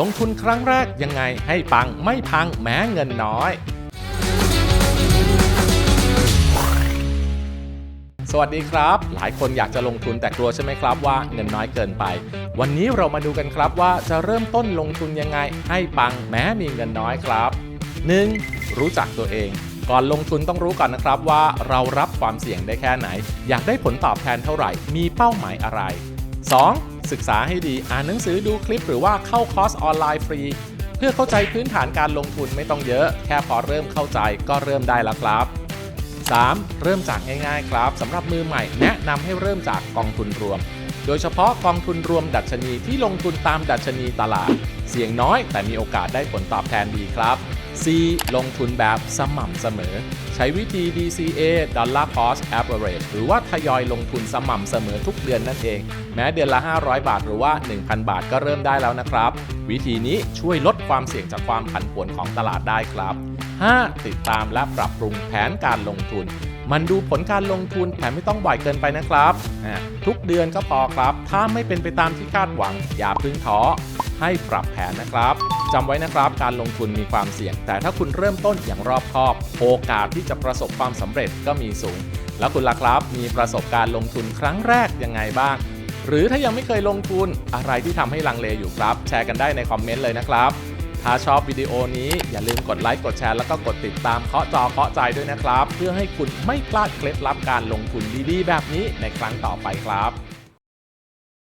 ลงทุนครั้งแรกยังไงให้ปังไม่พังแม้เงินน้อย สวัสดีครับ หลายคนอยากจะลงทุนแต่กลัวใช่ไหมครับว่าเงินน้อยเกินไป วันนี้เรามาดูกันครับว่าจะเริ่มต้นลงทุนยังไงให้ปังแม้มีเงินน้อยครับ 1. รู้จักตัวเองก่อนลงทุนต้องรู้ก่อนนะครับว่าเรารับความเสี่ยงได้แค่ไหน อยากได้ผลตอบแทนเท่าไหร่ มีเป้าหมายอะไร 2. ศึกษาให้ดีอ่านหนังสือดูคลิปหรือว่าเข้าคอร์สออนไลน์ฟรี เพื่อเข้าใจพื้นฐานการลงทุนไม่ต้องเยอะ แค่พอเริ่มเข้าใจก็เริ่มได้แล้วครับ 3. เริ่มจากง่ายๆครับสำหรับมือใหม่แนะนำให้เริ่มจากกองทุนรวม โดยเฉพาะกองทุนรวมดัชนีที่ลงทุนตามดัชนีตลาด เสี่ยงน้อยแต่มีโอกาสได้ผลตอบแทนดีครับ C ลงทุนแบบสม่ำเสมอ ใช้วิธี DCA Dollar Cost Average หรือว่าทยอยลงทุนสม่ำเสมอทุกเดือนนั่นเอง แม้เดือนละ 500 บาทหรือว่า 1,000 บาทก็เริ่มได้แล้วนะครับ วิธีนี้ช่วยลดความเสี่ยงจากความผันผวนของตลาดได้ครับ 5. ติดตามและปรับปรุงแผนการลงทุน มันดูผลการลงทุนแถมไม่ต้องบ่อยเกินไปนะครับ ทุกเดือนก็พอครับ ถ้าไม่เป็นไปตามที่คาดหวัง อย่าพึ่งท้อให้ปรับแผนนะครับจำไว้นะครับ การลงทุนมีความเสี่ยง แต่ถ้าคุณเริ่มต้นอย่างรอบคอบ โอกาสที่จะประสบความสำเร็จก็มีสูง แล้วคุณล่ะครับ มีประสบการณ์ลงทุนครั้งแรกยังไงบ้าง หรือถ้ายังไม่เคยลงทุนอะไรที่ทำให้ลังเลอยู่ครับ แชร์กันได้ในคอมเมนต์เลยนะครับ ถ้าชอบวิดีโอนี้อย่าลืมกดไลค์กดแชร์แล้วก็กดติดตามเคาะจอเคาะใจด้วยนะครับ เพื่อให้คุณไม่พลาดเคล็ดลับการลงทุนดีๆ แบบนี้ในครั้งต่อไปครับ